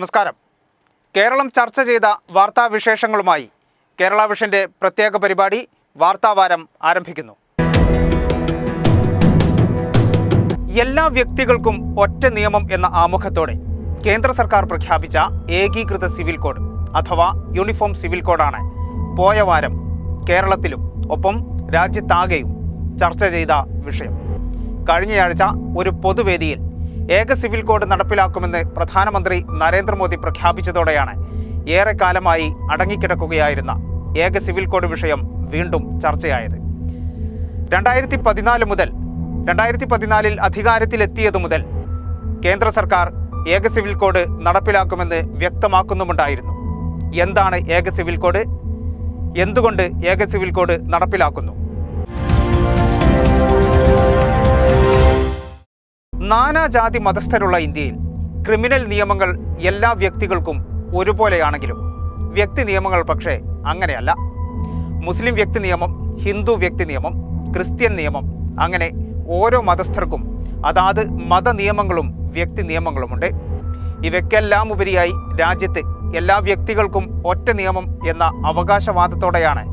നമസ്കാരം. കേരളം ചർച്ച ചെയ്ത വാർത്താ വിശേഷങ്ങളുമായി കേരള വിഷന്റെ പ്രത്യേക പരിപാടി വാർത്താവാരം ആരംഭിക്കുന്നു. എല്ലാ വ്യക്തികൾക്കും ഒറ്റ നിയമം എന്ന ആമുഖത്തോടെ കേന്ദ്ര സർക്കാർ പ്രഖ്യാപിച്ച ഏകീകൃത സിവിൽ കോഡ് അഥവാ യൂണിഫോം സിവിൽ കോഡാണ് പോയ വാരം കേരളത്തിലും ഒപ്പം രാജ്യത്താകെയും ചർച്ച ചെയ്ത വിഷയം. കഴിഞ്ഞയാഴ്ച ഒരു പൊതുവേദിയിൽ ഏക സിവിൽ കോഡ് നടപ്പിലാക്കുമെന്ന് പ്രധാനമന്ത്രി നരേന്ദ്രമോദി പ്രഖ്യാപിച്ചതോടെയാണ് ഏറെക്കാലമായി അടങ്ങിക്കിടക്കുകയായിരുന്ന ഏക സിവിൽ കോഡ് വിഷയം വീണ്ടും ചർച്ചയായത്. രണ്ടായിരത്തി പതിനാല് മുതൽ രണ്ടായിരത്തി പതിനാലിൽ അധികാരത്തിലെത്തിയതു മുതൽ കേന്ദ്ര സർക്കാർ ഏക സിവിൽ കോഡ് നടപ്പിലാക്കുമെന്ന് വ്യക്തമാക്കുന്നുമുണ്ടായിരുന്നു. എന്താണ് ഏക സിവിൽ കോഡ്? എന്തുകൊണ്ട് ഏക സിവിൽ കോഡ് നടപ്പിലാക്കുന്നു? നാനാജാതി മതസ്ഥരുള്ള ഇന്ത്യയിൽ ക്രിമിനൽ നിയമങ്ങൾ എല്ലാ വ്യക്തികൾക്കും ഒരുപോലെയാണെങ്കിലും വ്യക്തി നിയമങ്ങൾ പക്ഷേ അങ്ങനെയല്ല മുസ്ലിം വ്യക്തി നിയമം ഹിന്ദു വ്യക്തി നിയമം ക്രിസ്ത്യൻ നിയമം അങ്ങനെ ഓരോ മതസ്ഥർക്കും അതാത് മതനിയമങ്ങളും വ്യക്തി നിയമങ്ങളുമുണ്ട് ഇവയ്ക്കെല്ലാം ഉപരിയായി രാജ്യത്ത് എല്ലാ വ്യക്തികൾക്കും ഒറ്റ നിയമം എന്ന അവകാശവാദത്തോടെയാണ്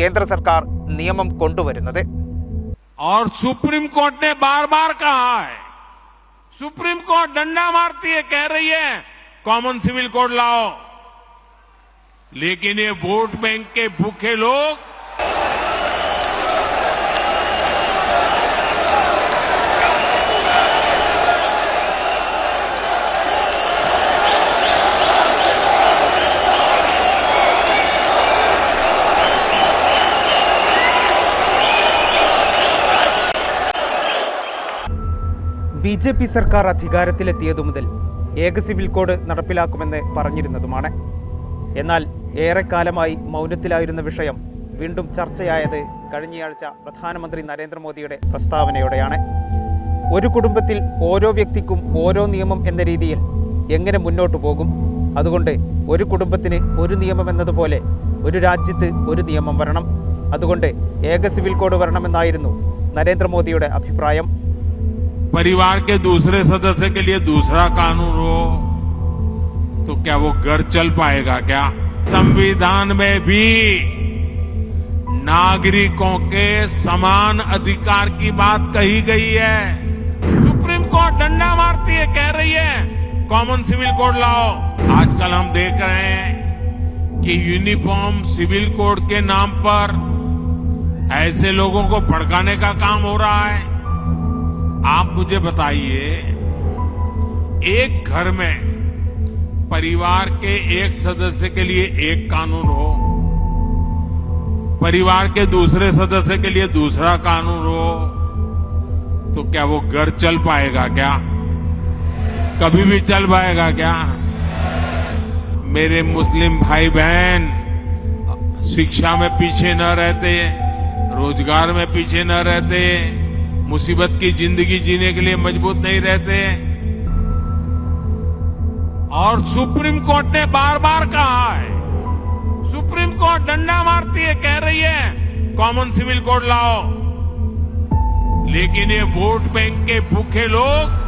കേന്ദ്ര സർക്കാർ നിയമം കൊണ്ടുവരുന്നത് और सुप्रीम कोर्ट ने बार बार कहा है सुप्रीम कोर्ट डंडा मारती है, कह रही है, कॉमन सिविल कोड लाओ। लेकिन ये वोट बैंक के भूखे लोग ബി ജെ പി സർക്കാർ അധികാരത്തിലെത്തിയതു മുതൽ ഏക സിവിൽ കോഡ് നടപ്പിലാക്കുമെന്ന് പറഞ്ഞിരുന്നതുമാണ്. എന്നാൽ ഏറെക്കാലമായി മൗനത്തിലായിരുന്ന വിഷയം വീണ്ടും ചർച്ചയായത് കഴിഞ്ഞയാഴ്ച പ്രധാനമന്ത്രി നരേന്ദ്രമോദിയുടെ പ്രസ്താവനയോടെയാണ്. ഒരു കുടുംബത്തിൽ ഓരോ വ്യക്തിക്കും ഓരോ നിയമം എന്ന രീതിയിൽ എങ്ങനെ മുന്നോട്ടു പോകും? അതുകൊണ്ട് ഒരു കുടുംബത്തിന് ഒരു നിയമം എന്നതുപോലെ ഒരു രാജ്യത്ത് ഒരു നിയമം വരണം. അതുകൊണ്ട് ഏക സിവിൽ കോഡ് വരണമെന്നായിരുന്നു നരേന്ദ്രമോദിയുടെ അഭിപ്രായം. परिवार के दूसरे सदस्य के लिए दूसरा कानून हो तो क्या वो घर चल पाएगा क्या? संविधान में भी नागरिकों के समान अधिकार की बात कही गई है। सुप्रीम कोर्ट डंडा मारती है, कह रही है, कॉमन सिविल कोड लाओ। आजकल हम देख रहे हैं कि यूनिफॉर्म सिविल कोड के नाम पर ऐसे लोगों को भड़काने का काम हो रहा है। आप मुझे बताइए, एक घर में परिवार के एक सदस्य के लिए एक कानून हो, परिवार के दूसरे सदस्य के लिए दूसरा कानून हो तो क्या वो घर चल पाएगा क्या? कभी भी चल पाएगा क्या? मेरे मुस्लिम भाई बहन, शिक्षा में पीछे न रहते, रोज़गार में पीछे न रहते मुसीबत की ज़िंदगी जीने के लिए मज़बूत नहीं रहते और सुप्रीम कोर्ट ने बार बार कहा है। सुप्रीम कोर्ट डंडा मारती है, कह रही है कॉमन सिविल कोड लाओ। लेकिन ये वोट बैंक के भूखे लोग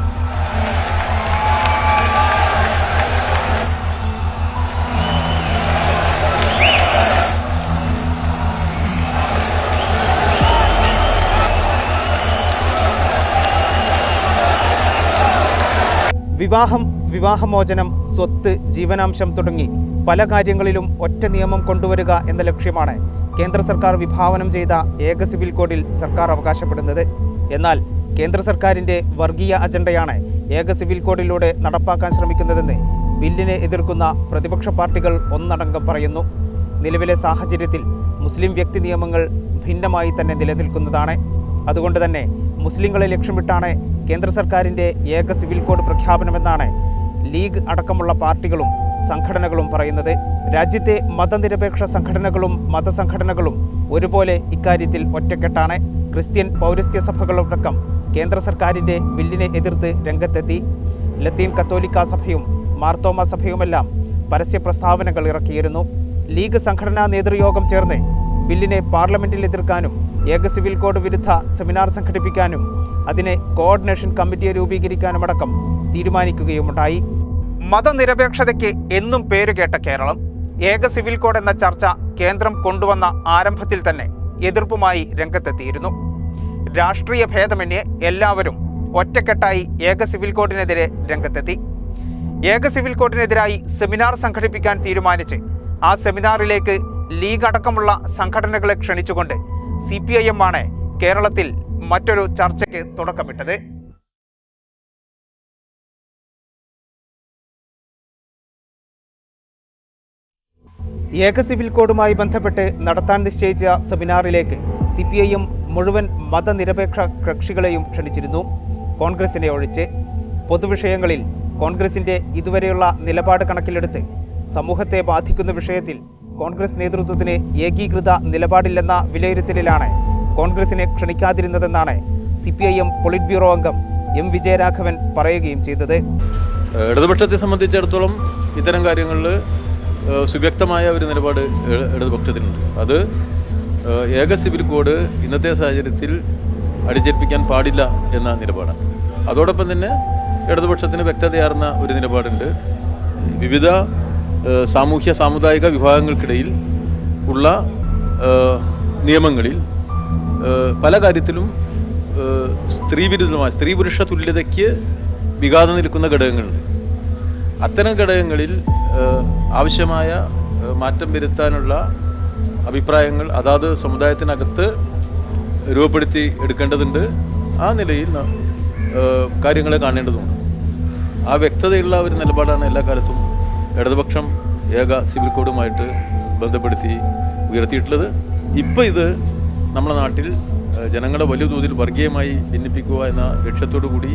വിവാഹം വിവാഹമോചനം സ്വത്ത് ജീവനാംശം തുടങ്ങി പല കാര്യങ്ങളിലും ഒറ്റ നിയമം കൊണ്ടുവരിക എന്ന ലക്ഷ്യമാണ് കേന്ദ്ര സർക്കാർ വിഭാവനം ചെയ്ത ഏക സിവിൽ കോഡിൽ സർക്കാർ അവകാശപ്പെടുന്നത്. എന്നാൽ കേന്ദ്ര സർക്കാരിന്റെ വർഗീയ അജണ്ടയാണ് ഏക സിവിൽ കോഡിലൂടെ നടപ്പാക്കാൻ ശ്രമിക്കുന്നതെന്ന് ബില്ലിനെ എതിർക്കുന്ന പ്രതിപക്ഷ പാർട്ടികൾ ഒന്നടങ്കം പറയുന്നു. നിലവിലെ സാഹചര്യത്തിൽ മുസ്ലിം വ്യക്തി നിയമങ്ങൾ ഭിന്നമായി തന്നെ നിലനിൽക്കുന്നതാണ്. അതുകൊണ്ട് തന്നെ മുസ്ലിങ്ങളെ ലക്ഷ്യമിട്ടാണ് കേന്ദ്ര സർക്കാരിന്റെ ഏക സിവിൽ കോഡ് പ്രഖ്യാപനമെന്നാണ് ലീഗ് അടക്കമുള്ള പാർട്ടികളും സംഘടനകളും പറയുന്നത്. രാജ്യത്തെ മതനിരപേക്ഷ സംഘടനകളും മതസംഘടനകളും ഒരുപോലെ ഇക്കാര്യത്തിൽ ഒറ്റക്കെട്ടാണ്. ക്രിസ്ത്യൻ പൗരസ്ത്യ സഭകളടക്കം കേന്ദ്ര സർക്കാരിന്റെ ബില്ലിനെ എതിർത്ത് രംഗത്തെത്തി. ലത്തീൻ കത്തോലിക്ക സഭയും മാർത്തോമ സഭയുമെല്ലാം പരസ്യ പ്രസ്താവനകൾ ഇറക്കിയിരുന്നു. ലീഗ് സംഘടനാ നേതൃയോഗം ചേർന്ന് ബില്ലിനെ പാർലമെന്റിൽ എതിർക്കാനും ഏക സിവിൽ കോഡ് വിരുദ്ധ സെമിനാർ സംഘടിപ്പിക്കാനും അതിനെ കോർഡിനേഷൻ കമ്മിറ്റിയെ രൂപീകരിക്കാനുമടക്കം തീരുമാനിക്കുകയുമുണ്ടായി. മതനിരപേക്ഷതയ്ക്ക് എന്നും പേരുകേട്ട കേരളം ഏക സിവിൽ കോഡ് എന്ന ചർച്ച കേന്ദ്രം കൊണ്ടുവന്ന ആരംഭത്തിൽ തന്നെ എതിർപ്പുമായി രംഗത്തെത്തിയിരുന്നു. രാഷ്ട്രീയ ഭേദമന്യേ എല്ലാവരും ഒറ്റക്കെട്ടായി ഏക സിവിൽ കോഡിനെതിരെ രംഗത്തെത്തി. ഏക സിവിൽ കോഡിനെതിരായി സെമിനാർ സംഘടിപ്പിക്കാൻ തീരുമാനിച്ച് ആ സെമിനാറിലേക്ക് ലീഗ് അടക്കമുള്ള സംഘടനകളെ ക്ഷണിച്ചുകൊണ്ട് സി പി ഐ എം ആണ് കേരളത്തിൽ മറ്റൊരു ചർച്ചയ്ക്ക് തുടക്കമിട്ടത്. ഏക സിവിൽ കോഡുമായി ബന്ധപ്പെട്ട് നടത്താൻ നിശ്ചയിച്ച സെമിനാറിലേക്ക് സി പി ഐ എം മുഴുവൻ മതനിരപേക്ഷ കക്ഷികളെയും ക്ഷണിച്ചിരുന്നു. കോൺഗ്രസിനെ ഒഴിച്ച് പൊതുവിഷയങ്ങളിൽ കോൺഗ്രസിന്റെ ഇതുവരെയുള്ള നിലപാട് കണക്കിലെടുത്ത് സമൂഹത്തെ ബാധിക്കുന്ന വിഷയത്തിൽ കോൺഗ്രസ് നേതൃത്വത്തിന് ഏകീകൃത നിലപാടില്ലെന്ന വിലയിരുത്തലിലാണ് കോൺഗ്രസിനെ ക്ഷണിക്കാതിരുന്നതെന്നാണ് C P I M politburo അംഗം എം വിജയരാഘവൻ പറയുകയും ചെയ്തത്. ഇടതുപക്ഷത്തെ സംബന്ധിച്ചിടത്തോളം ഇത്തരം കാര്യങ്ങളിൽ സുവ്യക്തമായ ഒരു നിലപാട് ഇട- ഇടതുപക്ഷത്തിനുണ്ട്. അത് ഏക സിവിൽ കോഡ് ഇന്നത്തെ സാഹചര്യത്തിൽ അടിച്ചേൽപ്പിക്കാൻ പാടില്ല എന്ന നിലപാടാണ്. അതോടൊപ്പം തന്നെ ഇടതുപക്ഷത്തിന് വ്യക്തതയാർന്ന ഒരു നിലപാടുണ്ട്. വിവിധ സാമൂഹ്യ സാമുദായിക വിഭാഗങ്ങൾക്കിടയിൽ ഉള്ള നിയമങ്ങളിൽ പല കാര്യത്തിലും സ്ത്രീവിരുദ്ധമായ സ്ത്രീ പുരുഷ തുല്യതയ്ക്ക് വിഘാതം നിൽക്കുന്ന ഘടകങ്ങളുണ്ട്. അത്തരം ഘടകങ്ങളിൽ ആവശ്യമായ മാറ്റം വരുത്താനുള്ള അഭിപ്രായങ്ങൾ അതാത് സമുദായത്തിനകത്ത് രൂപപ്പെടുത്തി എടുക്കേണ്ടതുണ്ട്. ആ നിലയിൽ കാര്യങ്ങളെ കാണേണ്ടതുണ്ട്. ആ വ്യക്തതയുള്ള ഒരു നിലപാടാണ് എല്ലാ കാലത്തും ഇടതുപക്ഷം ഏക സിവിൽ കോഡുമായിട്ട് ബന്ധപ്പെടുത്തി ഉയർത്തിയിട്ടുള്ളത്. ഇപ്പോൾ ഇത് നമ്മുടെ നാട്ടിൽ ജനങ്ങളെ വലിയ തോതിൽ വർഗീയമായി ഭിന്നിപ്പിക്കുക എന്ന ലക്ഷ്യത്തോടു കൂടി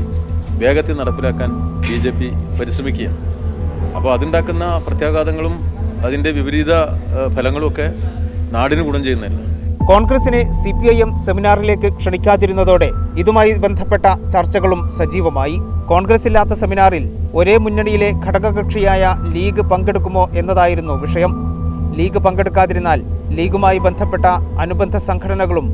വേഗത്തിൽ നടപ്പിലാക്കാൻ ബി ജെ പി പരിശ്രമിക്കുകയാണ്. അപ്പോൾ അതുണ്ടാക്കുന്ന പ്രത്യാഘാതങ്ങളും അതിന്റെ വിപരീത ഫലങ്ങളും ഫലങ്ങളുമൊക്കെ നാടിന് ഗുണം ചെയ്യുന്നില്ല കോൺഗ്രസിനെ സി പി ഐ എം സെമിനാറിലേക്ക് ക്ഷണിക്കാതിരുന്നതോടെ ഇതുമായി ബന്ധപ്പെട്ട ചർച്ചകളും സജീവമായി. കോൺഗ്രസ് ഇല്ലാത്ത സെമിനാറിൽ ഒരേ മുന്നണിയിലെ ഘടകകക്ഷിയായ ലീഗ് പങ്കെടുക്കുമോ എന്നതായിരുന്നു വിഷയം. ലീഗ് പങ്കെടുക്കാതിരുന്നാൽ ലീഗുമായി ബന്ധപ്പെട്ട അനുബന്ധ സംഘടനകളും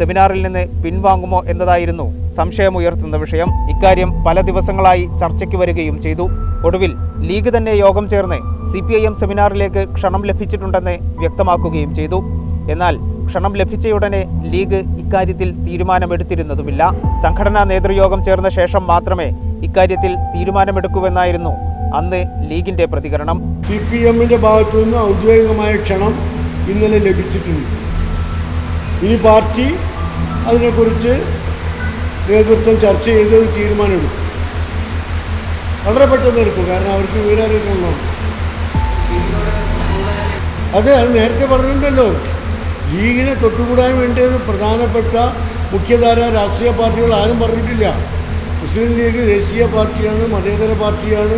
സെമിനാറിൽ നിന്ന് പിൻവാങ്ങുമോ എന്നതായിരുന്നു സംശയമുയർത്തുന്ന വിഷയം. ഇക്കാര്യം പല ദിവസങ്ങളായി ചർച്ചയ്ക്ക് വരികയും ചെയ്തു. ഒടുവിൽ ലീഗ് തന്നെ യോഗം ചേർന്ന് സി സെമിനാറിലേക്ക് ക്ഷണം ലഭിച്ചിട്ടുണ്ടെന്ന് വ്യക്തമാക്കുകയും ചെയ്തു. എന്നാൽ ക്ഷണം ലഭിച്ചയുടനെ ലീഗ് ഇക്കാര്യത്തിൽ തീരുമാനമെടുത്തിരുന്നതുമില്ല. സംഘടനാ നേതൃയോഗം ചേർന്ന ശേഷം മാത്രമേ ഇക്കാര്യത്തിൽ തീരുമാനമെടുക്കൂവെന്നായിരുന്നു അന്ന് ലീഗിന്റെ പ്രതികരണം. സി പി എമ്മിന്റെ ഭാഗത്തു നിന്ന് ഔദ്യോഗികമായ ക്ഷണം ഇന്നലെ ലഭിച്ചിട്ടുണ്ട്. ഇനി പാർട്ടി അതിനെക്കുറിച്ച് നേതൃത്വം ചർച്ച ചെയ്ത് തീരുമാനമെടുക്കും. വളരെ പെട്ടെന്ന് എടുക്കും കാരണം അവർക്ക് വീടറിയിക്കണം അതെ അത് നേരത്തെ പറഞ്ഞിട്ടുണ്ടല്ലോ. ലീഗിനെ തൊട്ടുകൂടാൻ വേണ്ടിയത് പ്രധാനപ്പെട്ട മുഖ്യധാര രാഷ്ട്രീയ പാർട്ടികൾ ആരും പറഞ്ഞിട്ടില്ല. മുസ്ലിം ലീഗ് ദേശീയ പാർട്ടിയാണ് മതേതര പാർട്ടിയാണ്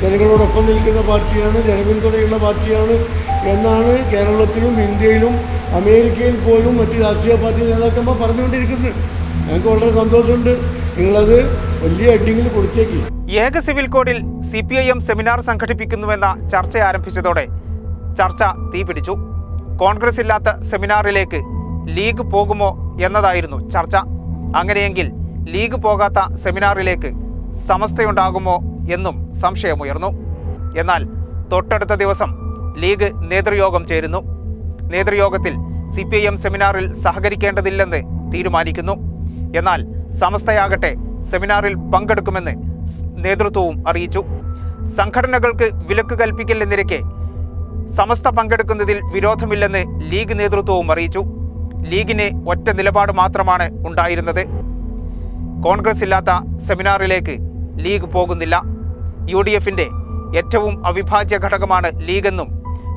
ജനങ്ങളോടൊപ്പം നിൽക്കുന്ന പാർട്ടിയാണ് ജനപിന്തുണയുള്ള പാർട്ടിയാണ് എന്നാണ് കേരളത്തിലും ഇന്ത്യയിലും അമേരിക്കയിൽ പോലും മറ്റ് രാഷ്ട്രീയ പാർട്ടി നേതാക്കന്മാർ പറഞ്ഞുകൊണ്ടിരിക്കുന്നത്. ഞങ്ങൾക്ക് വളരെ സന്തോഷമുണ്ട്. നിങ്ങളത് വലിയ ഹെഡിങ്ങിൽ കൊടുത്തേക്ക്. ഏക സിവിൽ കോഡിൽ C P I M seminar സംഘടിപ്പിക്കുന്നുവെന്ന ചർച്ച ആരംഭിച്ചതോടെ ചർച്ച തീപിടിച്ചു. കോൺഗ്രസ് ഇല്ലാത്ത സെമിനാറിലേക്ക് ലീഗ് പോകുമോ എന്നതായിരുന്നു ചർച്ച. അങ്ങനെയെങ്കിൽ ലീഗ് പോകാത്ത സെമിനാറിലേക്ക് സമസ്തയുണ്ടാകുമോ എന്നും സംശയമുയർന്നു. എന്നാൽ തൊട്ടടുത്ത ദിവസം ലീഗ് നേതൃയോഗം ചേരുന്നു. നേതൃയോഗത്തിൽ സി പി ഐ എം സെമിനാറിൽ സഹകരിക്കേണ്ടതില്ലെന്ന് തീരുമാനിക്കുന്നു. എന്നാൽ സമസ്തയാകട്ടെ സെമിനാറിൽ പങ്കെടുക്കുമെന്ന് നേതൃത്വവും അറിയിച്ചു. സംഘടനകൾക്ക് വിലക്ക് കൽപ്പിക്കില്ലെന്നിരിക്കെ സമസ്ത പങ്കെടുക്കുന്നതിൽ വിരോധമില്ലെന്ന് ലീഗ് നേതൃത്വവും അറിയിച്ചു. ലീഗിന് ഒറ്റ നിലപാട് മാത്രമാണ് ഉണ്ടായിരുന്നത്. കോൺഗ്രസ് ഇല്ലാത്ത സെമിനാറിലേക്ക് ലീഗ് പോകുന്നില്ല. യു ഡി എഫിന്റെ ഏറ്റവും അവിഭാജ്യ ഘടകമാണ് ലീഗെന്നും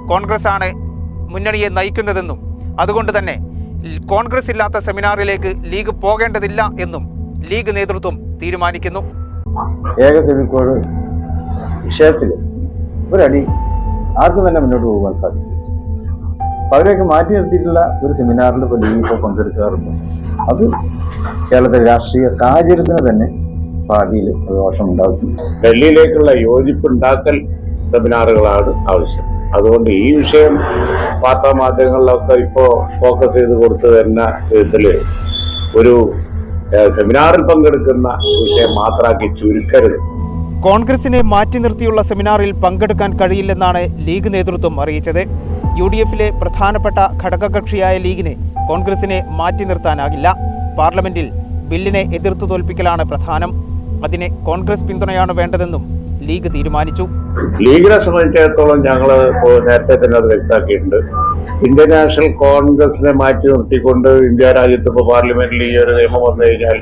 കോൺഗ്രസ് ആണ് മുന്നണിയെ നയിക്കുന്നതെന്നും. അതുകൊണ്ട് തന്നെ കോൺഗ്രസ് ഇല്ലാത്ത സെമിനാറിലേക്ക് ലീഗ് പോകേണ്ടതില്ല എന്നും ലീഗ് നേതൃത്വം തീരുമാനിക്കുന്നു. ഏക വിഷയത്തിൽ ഒരടി ആർക്കും തന്നെ മുന്നോട്ട് പോകാൻ സാധിക്കും അപ്പം അവരെയൊക്കെ മാറ്റി നിർത്തിയിട്ടുള്ള ഒരു സെമിനാറിൽ ഇപ്പോൾ ലീഗ് ഇപ്പോൾ പങ്കെടുക്കാറുണ്ട്. അത് കേരളത്തിലെ രാഷ്ട്രീയ സാഹചര്യത്തിന് തന്നെ ഭാവിയിൽ അത് ദോഷമുണ്ടാക്കും ഡൽഹിയിലേക്കുള്ള യോജിപ്പുണ്ടാക്കൽ സെമിനാറുകളാണ് ആവശ്യം. അതുകൊണ്ട് ഈ വിഷയം വാർത്താ മാധ്യമങ്ങളിലൊക്കെ ഇപ്പോൾ ഫോക്കസ് ചെയ്ത് കൊടുത്തു തരുന്ന വിധത്തിൽ ഒരു സെമിനാറിൽ പങ്കെടുക്കുന്ന വിഷയം മാത്രമാക്കി ചുരുക്കരുത്. കോൺഗ്രസിനെ മാറ്റി നിർത്തിയുള്ള സെമിനാറിൽ പങ്കെടുക്കാൻ കഴിയില്ലെന്നാണ് ലീഗ് നേതൃത്വം അറിയിച്ചത്. യു ഡി എഫിലെ പ്രധാനപ്പെട്ട ഘടകകക്ഷിയായ ലീഗിനെ കോൺഗ്രസിനെ മാറ്റി നിർത്താനാകില്ല. പാർലമെന്റിൽ ബില്ലിനെ എതിർത്തു തോൽപ്പിക്കലാണ് പ്രധാനം. അതിനെ കോൺഗ്രസ് പിന്തുണയാണ് വേണ്ടതെന്നും ലീഗ് തീരുമാനിച്ചു. ലീഗിനെ സംബന്ധിച്ചിടത്തോളം ഞങ്ങൾ നേരത്തെ തന്നെ അത് വ്യക്തമാക്കിയിട്ടുണ്ട്. ഇന്ത്യൻ നാഷണൽ കോൺഗ്രസിനെ മാറ്റി നിർത്തിക്കൊണ്ട് ഇന്ത്യ രാജ്യത്ത് ഇപ്പോൾ പാർലമെന്റിൽ ഈ ഒരു നിയമം വന്നു കഴിഞ്ഞാൽ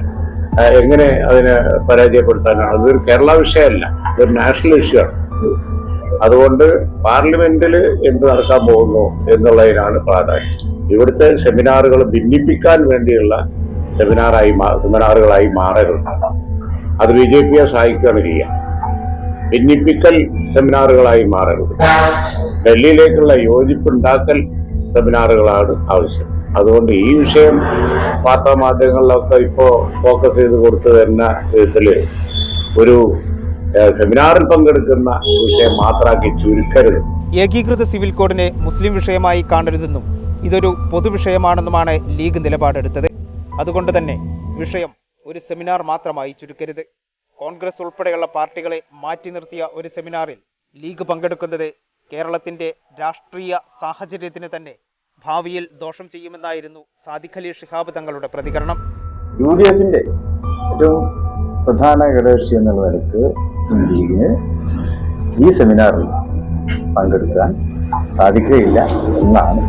എങ്ങനെ അതിനെ പരാജയപ്പെടുത്താനാണ്? അതൊരു കേരള വിഷയമല്ല ഇതൊരു നാഷണൽ ഇഷ്യൂ ആണ്. അതുകൊണ്ട് പാർലമെന്റിൽ എന്ത് നടക്കാൻ പോകുന്നു എന്നുള്ളതിനാണ് പ്രാധാന്യം. ഇവിടുത്തെ സെമിനാറുകൾ ഭിന്നിപ്പിക്കാൻ വേണ്ടിയുള്ള സെമിനാറായി സെമിനാറുകളായി മാറരുത്. അത് ബി ജെ പിയെ സഹായിക്കുകയാണ് ചെയ്യുക. ഭിന്നിപ്പിക്കൽ സെമിനാറുകളായി മാറരുത്. ഡൽഹിയിലേക്കുള്ള യോജിപ്പുണ്ടാക്കൽ സെമിനാറുകളാണ് ആവശ്യം. അതുകൊണ്ട് ഈ വിഷയം വാർത്താ മാധ്യമങ്ങളിലൊക്കെ ഇപ്പോൾ ഫോക്കസ് ചെയ്ത് കൊടുത്തു തരുന്ന വിധത്തിൽ ഒരു സെമിനാറിൽ പങ്കെടുക്കുന്ന വിഷയം മാത്രമാക്കി ചുരുക്കരുത്. ഏകീകൃത സിവിൽ കോഡിനെ മുസ്ലിം വിഷയമായി കാണരുതെന്നും ഇതൊരു പൊതുവിഷയമാണെന്നുമാണ് ലീഗ് നിലപാടെടുത്തത്. അതുകൊണ്ട് തന്നെ വിഷയം ഒരു സെമിനാർ മാത്രമായി ചുരുക്കരുത്. കോൺഗ്രസ് ഉൾപ്പെടെയുള്ള പാർട്ടികളെ മാറ്റി നിർത്തിയ ഒരു സെമിനാറിൽ ലീഗ് പങ്കെടുക്കുന്നത് കേരളത്തിന്റെ രാഷ്ട്രീയ സാഹചര്യത്തിന് തന്നെ ഭാവിയിൽ ദോഷം ചെയ്യുമെന്നായിരുന്നു സാദിഖ് അലി ഷിഹാബ് തങ്ങളുടെ പ്രതികരണം. യു ഡി എഫിന്റെ ഏറ്റവും പ്രധാന ഘടകക്ഷി എന്നുള്ള നിലയ്ക്ക് മുസ്ലിം ഈ സെമിനാറിൽ പങ്കെടുക്കാൻ സാധിക്കുകയില്ല എന്നാണ്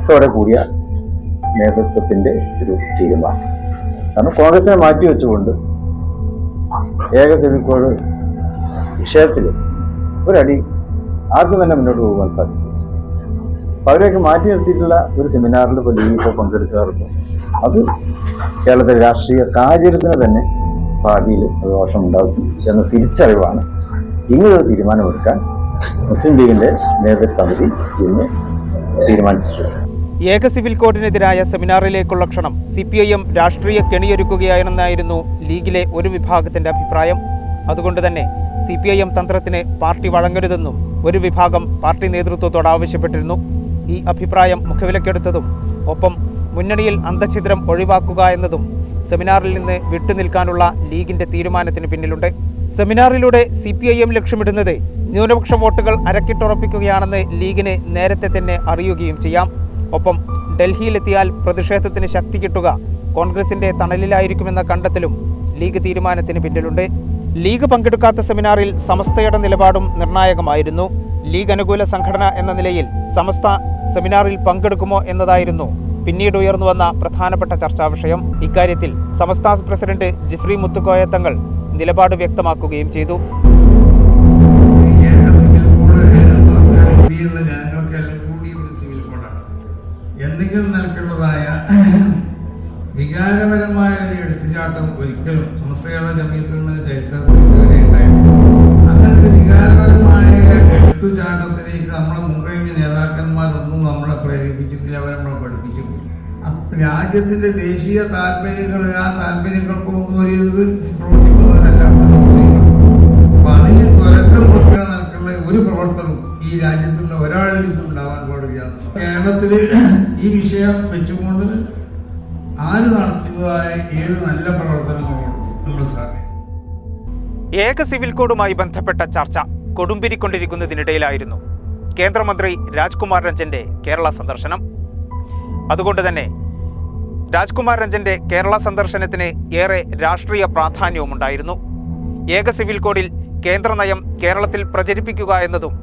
ഇതോടെ കൂടിയ നേതൃത്വത്തിന്റെ ഒരു തീരുമാനം. കാരണം കോൺഗ്രസിനെ മാറ്റിവെച്ചുകൊണ്ട് ഏക സെമിക്കോട് വിഷയത്തിൽ ഒരടി ആർക്കും തന്നെ മുന്നോട്ട് പോകാൻ സാധിക്കും അപ്പൊ അവരെയൊക്കെ മാറ്റി നിർത്തിയിട്ടുള്ള ഒരു സെമിനാറിൽ ഇപ്പോൾ ലീഗ് ഇപ്പോൾ പങ്കെടുക്കാറുണ്ട്. അത് കേരളത്തിലെ രാഷ്ട്രീയ സാഹചര്യത്തിന് തന്നെ ഭാവിയിൽ അത് ദോഷം ഉണ്ടാകും എന്ന തിരിച്ചറിവാണ്. ഇങ്ങനൊരു തീരുമാനമെടുക്കാൻ മുസ്ലിം ലീഗിന്റെ നേതൃസമിതി ഇന്ന് തീരുമാനിച്ചിട്ടുണ്ട്. ഏക സിവിൽ കോഡിനെതിരായ സെമിനാറിലേക്കുള്ള ക്ഷണം സി പി ഐ എം രാഷ്ട്രീയ കെണിയൊരുക്കുകയാണെന്നായിരുന്നു ലീഗിലെ ഒരു വിഭാഗത്തിന്റെ അഭിപ്രായം. അതുകൊണ്ട് തന്നെ സി പി ഐ എം തന്ത്രത്തിന് പാർട്ടി വഴങ്ങരുതെന്നും ഒരു വിഭാഗം പാർട്ടി നേതൃത്വത്തോട് ആവശ്യപ്പെട്ടിരുന്നു. ഈ അഭിപ്രായം മുഖവിലക്കെടുത്തതും ഒപ്പം മുന്നണിയിൽ അന്തഛിദ്രം ഒഴിവാക്കുക എന്നതും സെമിനാറിൽ നിന്ന് വിട്ടുനിൽക്കാനുള്ള ലീഗിന്റെ തീരുമാനത്തിന് പിന്നിലുണ്ട്. സെമിനാറിലൂടെ സി പി ഐ എം ലക്ഷ്യമിടുന്നത് ന്യൂനപക്ഷ വോട്ടുകൾ അരക്കിട്ടുറപ്പിക്കുകയാണെന്ന് ലീഗിന് നേരത്തെ തന്നെ അറിയുകയും ചെയ്യാം. ഒപ്പം ഡൽഹിയിലെത്തിയാൽ പ്രതിഷേധത്തിന് ശക്തി കിട്ടുക കോൺഗ്രസിന്റെ തണലിലായിരിക്കുമെന്ന കണ്ടെത്തലും ലീഗ് തീരുമാനത്തിന് പിന്നിലുണ്ട്. ലീഗ് പങ്കെടുക്കാത്ത സെമിനാറിൽ സമസ്തയുടെ നിലപാടും നിർണായകമായിരുന്നു. ലീഗ് അനുകൂല സംഘടന എന്ന നിലയിൽ സമസ്ത സെമിനാറിൽ പങ്കെടുക്കുമോ എന്നതായിരുന്നു പിന്നീട് ഉയർന്നു വന്ന പ്രധാനപ്പെട്ട ചർച്ചാ വിഷയം. ഇക്കാര്യത്തിൽ സമസ്ത പ്രസിഡന്റ് ജിഫ്രി മുത്തുക്കോയ തങ്ങൾ നിലപാട് വ്യക്തമാക്കുകയും ചെയ്തു. എന്തെങ്കിലും നിലക്കുള്ളതായ വികാരപരമായ ഒരു എടുത്തുചാട്ടം ഒരിക്കലും സംസ്ഥയുടെ ജമീയത്തിന്റെ ചരിത്രത്തിൽ എടുത്തുചാട്ടത്തിലേക്ക് നമ്മളെ മുൻകഴിഞ്ഞ നേതാക്കന്മാരൊന്നും നമ്മളെ പ്രേരിപ്പിച്ചിട്ടില്ല അവരെ നമ്മളെ പഠിപ്പിച്ചിട്ടില്ല. രാജ്യത്തിന്റെ ദേശീയ താല്പര്യങ്ങൾ ആ താല്പര്യങ്ങൾക്കൊന്നും ഒരു ഇത് പ്രവർത്തിക്കുന്നവരല്ല അപ്പൊ തുരക്കം ഒരു പ്രവർത്തനം ഈ രാജ്യത്തുള്ള ഒരാളിൽ നിന്നും ഉണ്ടാവാൻ പാടില്ല. കേരളത്തിൽ ഈ വിഷയം വെച്ചുകൊണ്ട് ആര് നടത്തുന്നതായ ഏത് നല്ല പ്രവർത്തനങ്ങളോടും നമ്മൾ സാധിക്കും ഏക സിവിൽ കോഡുമായി ബന്ധപ്പെട്ട ചർച്ച. കൊടുമ്പിരിക്കൊണ്ടിരിക്കുന്നതിനിടയിലായിരുന്നു. കേന്ദ്രമന്ത്രി രാജ്കുമാർ രഞ്ജന്റെ കേരള സന്ദർശനം. അതുകൊണ്ട് തന്നെ രാജ്കുമാർ രഞ്ജന്റെ കേരള സന്ദർശനത്തിന് ഏറെ രാഷ്ട്രീയ പ്രാധാന്യവുമുണ്ടായിരുന്നു. ഏക സിവിൽ കോഡിൽ കേന്ദ്ര നയം കേരളത്തിൽ പ്രചരിപ്പിക്കുക എന്നതും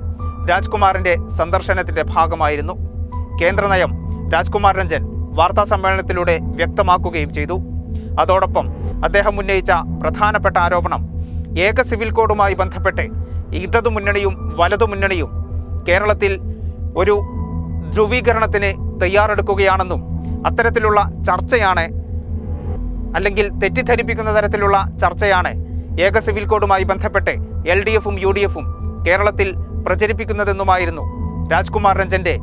രാജ്കുമാറിന്റെ സന്ദർശനത്തിന്റെ ഭാഗമായിരുന്നു. കേന്ദ്ര നയം രാജ്കുമാർ രഞ്ജൻ വാർത്താ സമ്മേളനത്തിലൂടെ വ്യക്തമാക്കുകയും ചെയ്തു. അതോടൊപ്പം അദ്ദേഹം ഉന്നയിച്ച പ്രധാനപ്പെട്ട ആരോപണം ഏക സിവിൽ കോഡുമായി ബന്ധപ്പെട്ട് ഇടതു മുന്നണിയും വലതു മുന്നണിയും കേരളത്തിൽ ഒരു ധ്രുവീകരണത്തിന് തയ്യാറെടുക്കുകയാണെന്നും അത്തരത്തിലുള്ള ചർച്ചയാണ് അല്ലെങ്കിൽ തെറ്റിദ്ധരിപ്പിക്കുന്ന തരത്തിലുള്ള ചർച്ചയാണ് ഏക സിവിൽ കോഡുമായി ബന്ധപ്പെട്ട് എൽ ഡി എഫും യു ഡി എഫും കേരളത്തിൽ പ്രചരിപ്പിക്കുന്നതെന്നുമായിരുന്നു രാജ്കുമാർ രഞ്ജന്റെ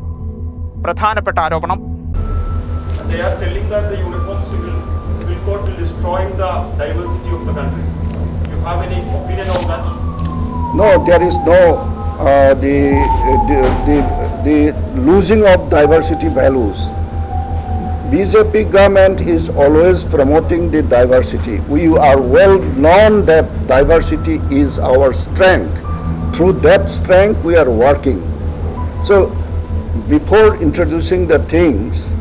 പ്രധാനപ്പെട്ട ആരോപണം They are telling that the uniform civil, civil will destroy the diversity of the country. Have any opinion on that? No, there is no uh, the, the the the losing of diversity values. BJP government is always promoting the diversity. We are well known that diversity is our strength. Through that strength, we are working. So, before introducing the things,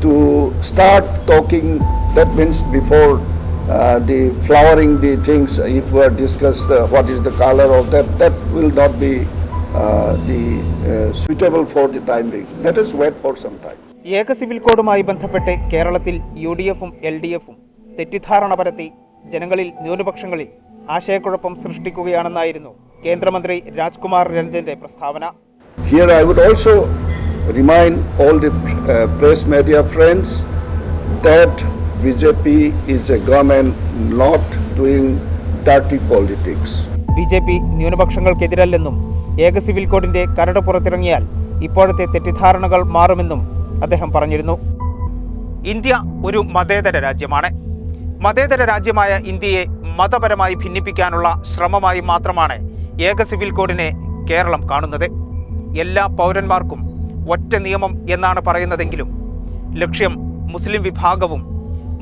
to start talking, that means before uh, the flowering the things, if we are discussed uh, what is the color of that, that will not be uh, the uh, suitable for the time being. Let us wait for some time. ഏക civil കോഡുമായി ബന്ധപ്പെട്ട് കേരളത്തിൽ U D എഫും L D എഫും തെറ്റിദ്ധാരണ പരത്തി ജനങ്ങളിൽ ന്യൂനപക്ഷങ്ങളിൽ ആശയക്കുഴപ്പം സൃഷ്ടിക്കുകയാണെന്നായിരുന്നു കേന്ദ്രമന്ത്രി രാജ്കുമാർ രഞ്ജന്റെ പ്രസ്താവന Here I would also remind all the uh, press media friends that BJP is a government not doing dirty politics. B J P ന്യൂനപക്ഷങ്ങൾക്കെതിരല്ലെന്നും ഏക സിവിൽ കോഡിന്റെ കരട് പുറത്തിറങ്ങിയാൽ ഇപ്പോഴത്തെ തെറ്റിദ്ധാരണകൾ മാറുമെന്നും അദ്ദേഹം പറഞ്ഞിരുന്നു. ഇന്ത്യ ഒരു മതേതര രാജ്യമാണ്. മതേതര രാജ്യമായ ഇന്ത്യയെ മതപരമായി ഭിന്നിപ്പിക്കാനുള്ള ശ്രമമായി മാത്രമാണ് ഏക സിവിൽ കോഡിനെ കേരളം കാണുന്നത്. എല്ലാ പൗരന്മാർക്കും ഒറ്റ നിയമം എന്നാണ് പറയുന്നതെങ്കിലും ലക്ഷ്യം മുസ്ലിം വിഭാഗവും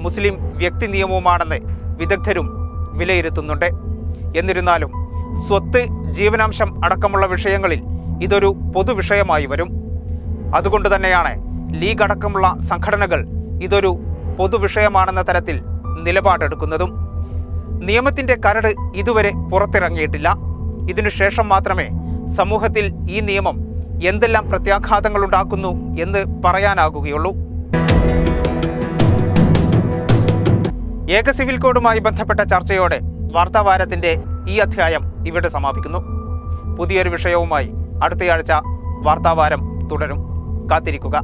മുസ്ലിം വ്യക്തി നിയമവുമാണെന്ന് വിദഗ്ധരും വിലയിരുത്തുന്നുണ്ട്. എന്നിരുന്നാലും സ്വത്ത് ജീവനാംശം അടക്കമുള്ള വിഷയങ്ങളിൽ ഇതൊരു പൊതുവിഷയമായി വരും. അതുകൊണ്ട് തന്നെയാണ് ലീഗ് അടക്കമുള്ള സംഘടനകൾ ഇതൊരു പൊതുവിഷയമാണെന്ന തരത്തിൽ നിലപാടെടുക്കുന്നതും. നിയമത്തിന്റെ കരട് ഇതുവരെ പുറത്തിറങ്ങിയിട്ടില്ല. ഇതിനുശേഷം മാത്രമേ സമൂഹത്തിൽ ഈ നിയമം എന്തെല്ലാം പ്രത്യാഘാതങ്ങൾ ഉണ്ടാക്കുന്നു എന്ന് പറയാനാകുകയുള്ളൂ. ഏക സിവിൽ കോഡുമായി ബന്ധപ്പെട്ട ചർച്ചയോടെ വാർത്താവാരത്തിന്റെ ഈ അധ്യായം ഇവിടെ സമാപിക്കുന്നു. പുതിയൊരു വിഷയവുമായി അടുത്തയാഴ്ച വാർത്താവാരം തുടരും. കാത്തിരിക്കുക.